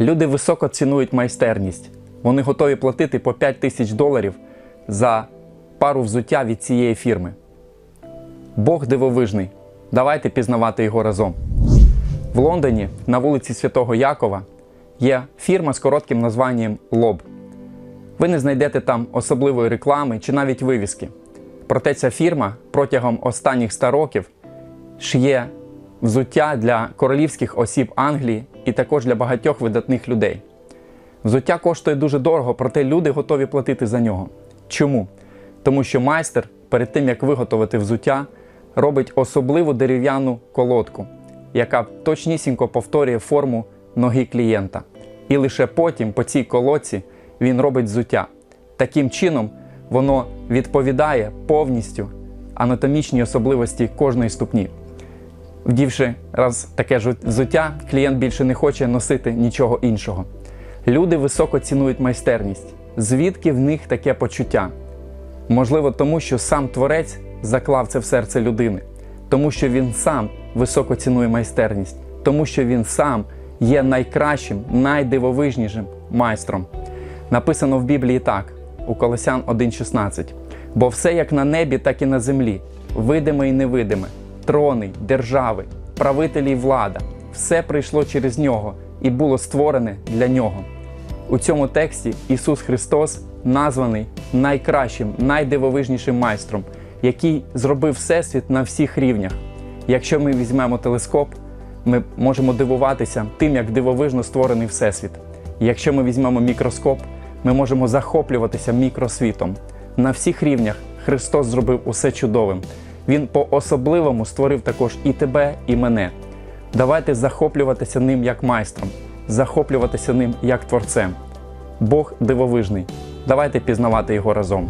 Люди високо цінують майстерність. Вони готові платити по 5 тисяч доларів за пару взуття від цієї фірми. Бог дивовижний. Давайте пізнавати його разом. В Лондоні на вулиці Святого Якова є фірма з коротким названням Лоб. Ви не знайдете там особливої реклами чи навіть вивіски. Проте ця фірма протягом останніх 100 років шиє взуття для королівських осіб Англії і також для багатьох видатних людей. Взуття коштує дуже дорого, проте люди готові платити за нього. Чому? Тому що майстер перед тим як виготовити взуття, робить особливу дерев'яну колодку, яка точнісінько повторює форму ноги клієнта. І лише потім по цій колодці він робить взуття. Таким чином, воно відповідає повністю анатомічній особливості кожної ступні. Вдівши раз таке взуття, клієнт більше не хоче носити нічого іншого. Люди високо цінують майстерність. Звідки в них таке почуття? Можливо, тому що сам творець заклав це в серце людини, тому що він сам високо цінує майстерність, тому що він сам є найкращим, найдивовижнішим майстром. Написано в Біблії так, у Колосян 1,16. Бо все як на небі, так і на землі, видиме і невидиме, трони, держави, правителі й влада, все прийшло через нього і було створене для нього. У цьому тексті Ісус Христос названий найкращим, найдивовижнішим майстром, який зробив Всесвіт на всіх рівнях. Якщо ми візьмемо телескоп, ми можемо дивуватися тим, як дивовижно створений Всесвіт. Якщо ми візьмемо мікроскоп, ми можемо захоплюватися мікросвітом. На всіх рівнях Христос зробив усе чудовим. Він по-особливому створив також і тебе, і мене. Давайте захоплюватися ним як майстром, захоплюватися ним як творцем. Бог дивовижний. Давайте пізнавати його разом.